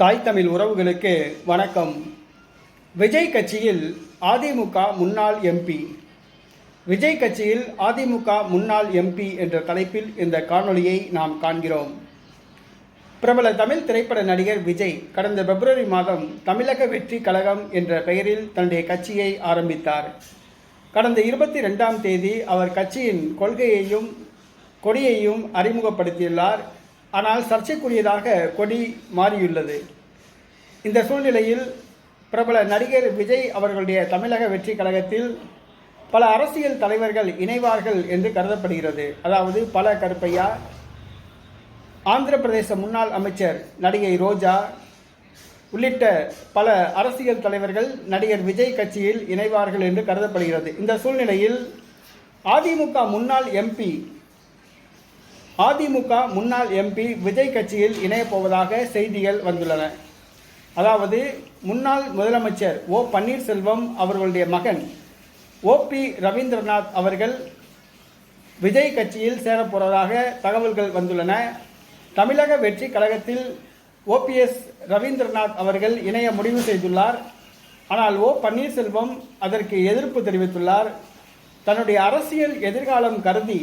தாய் தமிழ் உறவுகளுக்கு வணக்கம். விஜய் கட்சியில் அதிமுக முன்னாள் எம்பி. விஜய் கட்சியில் அதிமுக முன்னாள் எம்பி என்ற தலைப்பில் இந்த காணொளியை நாம் காண்கிறோம். பிரபல தமிழ் திரைப்பட நடிகர் விஜய் கடந்த பிப்ரவரி மாதம் தமிழக வெற்றி கழகம் என்ற பெயரில் தன்னுடைய கட்சியை ஆரம்பித்தார். கடந்த இருபத்தி ரெண்டாம் தேதி அவர் கட்சியின் கொள்கையையும் கொடியையும் அறிமுகப்படுத்தியுள்ளார். ஆனால் சர்ச்சைக்குரியதாக கொடி மாறியுள்ளது. இந்த சூழ்நிலையில் பிரபல நடிகர் விஜய் அவர்களுடைய தமிழக வெற்றி கழகத்தில் பல அரசியல் தலைவர்கள் இணைவார்கள் என்று கருதப்படுகிறது. அதாவது பல கருப்பையா ஆந்திர பிரதேச முன்னாள் அமைச்சர் நடிகை ரோஜா உள்ளிட்ட பல அரசியல் தலைவர்கள் நடிகர் விஜய் கட்சியில் இணைவார்கள் என்று கருதப்படுகிறது. இந்த சூழ்நிலையில் அதிமுக முன்னாள் எம்பி அதிமுக முன்னாள் எம்பி விஜய் கட்சியில் இணையப் போவதாக செய்திகள் வந்துள்ளன. அதாவது முன்னாள் முதலமைச்சர் ஓ பன்னீர்செல்வம் அவர்களுடைய மகன் ஓ பி ரவீந்திரநாத் அவர்கள் விஜய் கட்சியில் சேரப்போவதாக தகவல்கள் வந்துள்ளன. தமிழக வெற்றி கழகத்தில் ஓபிஎஸ் ரவீந்திரநாத் அவர்கள் இணைய முடிவு செய்துள்ளார். ஆனால் ஓ பன்னீர்செல்வம் அதற்கு எதிர்ப்பு தெரிவித்துள்ளார். தன்னுடைய அரசியல் எதிர்காலம் கருதி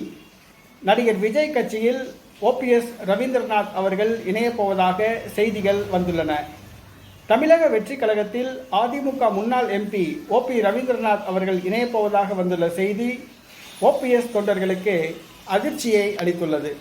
நடிகர் விஜய் கட்சியில் ஓபிஎஸ் ரவீந்திரநாத் அவர்கள் இணையப் போவதாக செய்திகள் வந்துள்ளன. தமிழக வெற்றி கழகத்தில் அதிமுக முன்னாள் எம்பி ஓபி ரவீந்திரநாத் அவர்கள் இணையப்போவதாக வந்துள்ள செய்தி ஓபிஎஸ் தொண்டர்களுக்கு அதிர்ச்சியை அளித்துள்ளது.